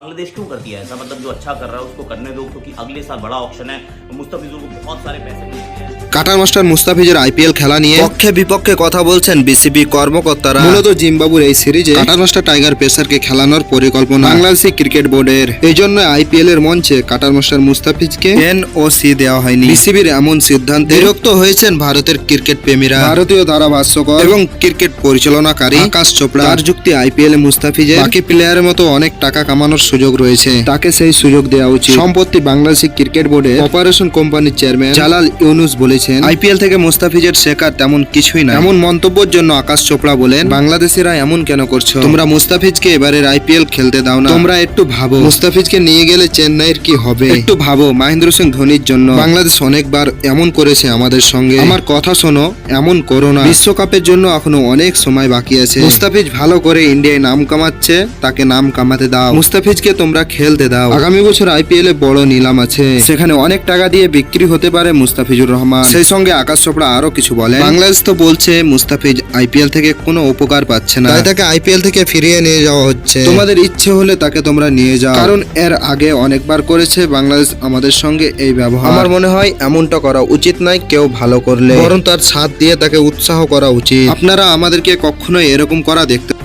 बांग्लादेश क्यों करती है? ऐसा मतलब जो अच्छा कर रहा है, उसको करने दो, क्योंकि अगले साल बड़ा ऑप्शन है। मुस्तफिजुल को बहुत सारे पैसे मिलते हैं। কাটার মাস্টার মুস্তাফিজের আইপিএল খেলা নিয়ে পক্ষে বিপক্ষে কথা বলছেন বিসিবি কর্মকর্তারা। মূলত জিম্বাবুর এই সিরিজে কাটার মাস্টার টাইগার পেসারকে খেলানোর পরিকল্পনা। বাংলাদেশি ক্রিকেট বোর্ডের। এই জন্য আইপিএল এর মঞ্চে কাটার মাস্টার মুস্তাফিজকে এন ও সি দেওয়া হয়নি। বিসিবির এমন সিদ্ধান্তে বিরক্ত হয়েছেন ভারতের ক্রিকেট প্রেমীরা। ভারতীয় ধারাভাষ্যকর এবং ক্রিকেট পরিচালনাকারী আকাশ চোপড়া। তার যুক্তি আইপিএল এ মুস্তাফিজের। বাকি প্লেয়ারের মতো অনেক টাকা কামানোর সুযোগ রয়েছে। তাকে সেই সুযোগ দেওয়া উচিত। সম্পত্তি বাংলাদেশ ক্রিকেট বোর্ডে অপারেশন কোম্পানির চেয়ারম্যান জালাল ইউনুস বলেছেন। আইপিএল থেকে মুস্তাফিজের শেখার তেমন কিছুই না এমন মন্তব্যের জন্য আকাশ চোপড়া বলেন বাংলাদেশিরা এমন কেন করছ? তোমরা মুস্তাফিজকে এবারের আইপিএল খেলতে দাও না। তোমরা একটু ভাবো মুস্তাফিজকে নিয়ে গেলে চেন্নাইয়ের কি হবে? একটু ভাবো মহেন্দ্র সিং ধোনির জন্য। বাংলাদেশ অনেকবার এমন করেছে আমাদের সঙ্গে। আমার কথা শোনো এমন করো না। বিশ্বকাপের জন্য এখনও অনেক সময় বাকি আছে। মুস্তাফিজ ভালো করে ইন্ডিয়ায় নাম কামাচ্ছে তাকে নাম কামাতে দাও। মুস্তাফিজকে তোমরা খেলতে দাও। আগামী বছর আইপিএল এ বড় নিলাম আছে। সেখানে অনেক টাকা দিয়ে বিক্রি হতে পারে মুস্তাফিজুর রহমান। সেই সঙ্গে আকাশ চোপড়া আরও কিছু বলেন। বাংলাদেশ তো বলছে মুস্তাফিজ আইপিএল থেকে কোনো উপকার পাচ্ছে না। তাই তাকে আইপিএল থেকে ফিরিয়ে নিয়ে যাওয়া হচ্ছে। তোমাদের ইচ্ছে হলে তাকে তোমরা নিয়ে যাও। কারণ এর আগে অনেকবার করেছে বাংলাদেশ আমাদের সঙ্গে এই ব্যবহার। আমার মনে হয় এমনটা করা উচিত নয় কেউ ভালো করলে। বরং তার সাথ দিয়ে তাকে উৎসাহ করা উচিত। আপনারা আমাদেরকে কখনোই এরকম করা দেখতে